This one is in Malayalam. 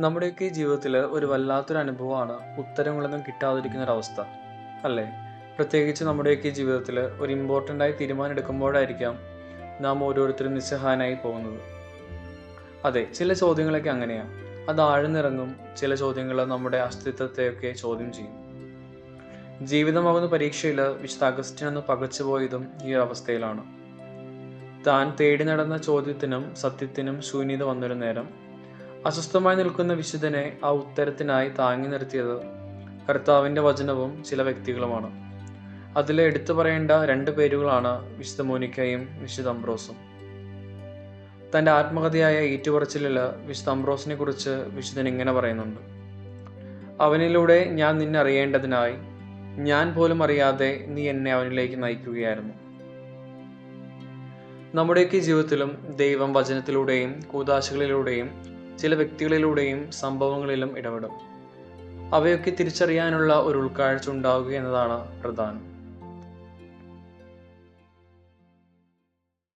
നമ്മുടെയൊക്കെ ജീവിതത്തിൽ ഒരു വല്ലാത്തൊരു അനുഭവമാണ് ഉത്തരങ്ങളൊന്നും കിട്ടാതിരിക്കുന്ന അവസ്ഥ അല്ലേ? പ്രത്യേകിച്ച് നമ്മുടെയൊക്കെ ജീവിതത്തിൽ ഒരു ഇമ്പോർട്ടന്റ് ആയി തീരുമാനം എടുക്കുമ്പോഴായിരിക്കാം നാം ഓരോരുത്തരും നിസ്സഹായനായി പോകുന്നത്. അതെ ചില ചോദ്യങ്ങളൊക്കെ അങ്ങനെയാണ് അത് ആഴ്ന്നിറങ്ങും. ചില ചോദ്യങ്ങൾ നമ്മുടെ അസ്തിത്വത്തെയൊക്കെ ചോദ്യം ചെയ്യും. ജീവിതമാകുന്ന പരീക്ഷയിൽ വിശുദ്ധ അഗസ്റ്റിൻ എന്ന് പകച്ചുപോയതും ഈ അവസ്ഥയിലാണ്. താൻ തേടി നടന്ന ചോദ്യത്തിനും സത്യത്തിനും ശൂന്യത വന്നൊരു നേരം അസ്വസ്ഥമായി നിൽക്കുന്ന വിശുദ്ധനെ ആ ഉത്തരത്തിനായി താങ്ങി നിർത്തിയത് കർത്താവിന്റെ വചനവും ചില വ്യക്തികളുമാണ്. അതിൽ എടുത്തു പറയേണ്ട രണ്ട് പേരുകളാണ് വിശുദ്ധ മോനിക്കയും വിശുദ്ധ അംബ്രോസും. തന്റെ ആത്മകഥയായ ഏറ്റുപറച്ചിലിൽ വിശുദ്ധ അംബ്രോസിനെ കുറിച്ച് വിശുദ്ധൻ ഇങ്ങനെ പറയുന്നുണ്ട്. അവനിലൂടെ ഞാൻ നിന്നെ അറിയേണ്ടതിനായി ഞാൻ പോലും അറിയാതെ നീ എന്നെ അവനിലേക്ക് നയിക്കുകയായിരുന്നു. നമ്മുടെയൊക്കെ ജീവിതത്തിലും ദൈവം വചനത്തിലൂടെയും കൂതാശകളിലൂടെയും ചില വ്യക്തികളിലൂടെയും സംഭവങ്ങളിലും ഇടപെടും. അവയൊക്കെ തിരിച്ചറിയാനുള്ള ഒരു ഉൾക്കാഴ്ച ഉണ്ടാവുക എന്നതാണ് പ്രധാനം.